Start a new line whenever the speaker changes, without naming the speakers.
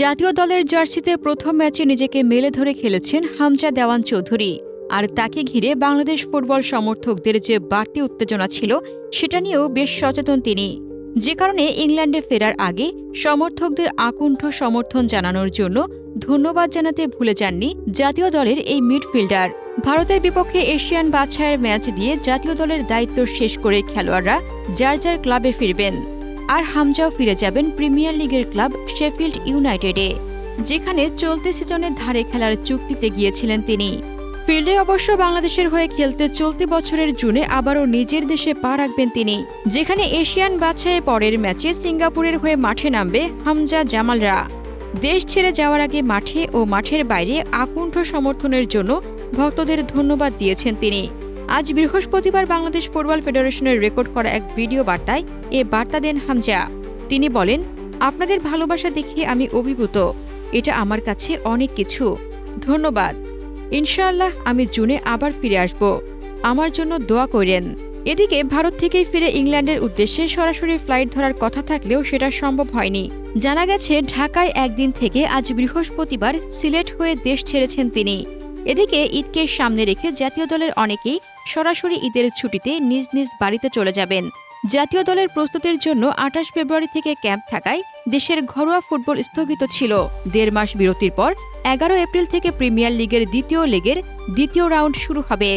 জাতীয় দলের জার্সিতে প্রথম ম্যাচে নিজেকে মেলে ধরে খেলেছেন হামজা দেওয়ান চৌধুরী। আর তাকে ঘিরে বাংলাদেশ ফুটবল সমর্থকদের যে বাড়তি উত্তেজনা ছিল, সেটা নিয়েও বেশ সচেতন তিনি। যে কারণে ইংল্যান্ডে ফেরার আগে সমর্থকদের আকুণ্ঠ সমর্থন জানানোর জন্য ধন্যবাদ জানাতে ভুলে যাননি জাতীয় দলের এই মিডফিল্ডার। ভারতের বিপক্ষে এশিয়ান বাছাইয়ের ম্যাচ দিয়ে জাতীয় দলের দায়িত্ব শেষ করে খেলোয়াড়রা যার যার ক্লাবে ফিরবেন। আর হামজাও ফিরে যাবেন প্রিমিয়ার লিগের ক্লাব শেফিল্ড ইউনাইটেডে, যেখানে চলতি সিজনের ধারে খেলার চুক্তিতে গিয়েছিলেন তিনি। ফিল্ডে অবশ্য বাংলাদেশের হয়ে খেলতে চলতি বছরের জুনে আবারও নিজের দেশে পা রাখবেন তিনি, যেখানে এশিয়ান বাছাইয়ে পরের ম্যাচে সিঙ্গাপুরের হয়ে মাঠে নামবে হামজা জামালরা। দেশ ছেড়ে যাওয়ার আগে মাঠে ও মাঠের বাইরে আকুণ্ঠ সমর্থনের জন্য ভক্তদের ধন্যবাদ দিয়েছেন তিনি। আজ বৃহস্পতিবার বাংলাদেশ ফুটবল ফেডারেশনের রেকর্ড করা এক ভিডিও বার্তায় এ বার্তা দেন হামজা। তিনি বলেন, আপনাদের ভালোবাসা দেখে আমি অভিভূত। এটা আমার কাছে অনেক কিছু। ধন্যবাদ। ইনশাআল্লাহ আমি জুনে আবার ফিরে আসব। আমার জন্য দোয়া করেন। এদিকে ভারত থেকেই ফিরে ইংল্যান্ডের উদ্দেশ্যে সরাসরি ফ্লাইট ধরার কথা থাকলেও সেটা সম্ভব হয়নি। জানা গেছে, ঢাকায় একদিন থেকে আজ বৃহস্পতিবার সিলেট হয়ে দেশ ছেড়েছেন তিনি। এদিকে ঈদকে সামনে রেখে জাতীয় দলের অনেকেই সরাসরি ঈদের ছুটিতে নিজ নিজ বাড়িতে চলে যাবেন। জাতীয় দলের প্রস্তুতির জন্য আঠাশ ফেব্রুয়ারি থেকে ক্যাম্প থাকায় দেশের ঘরোয়া ফুটবল স্থগিত ছিল। দেড় মাস বিরতির পর এগারো এপ্রিল থেকে প্রিমিয়ার লিগের দ্বিতীয় লেগের দ্বিতীয় রাউন্ড শুরু হবে।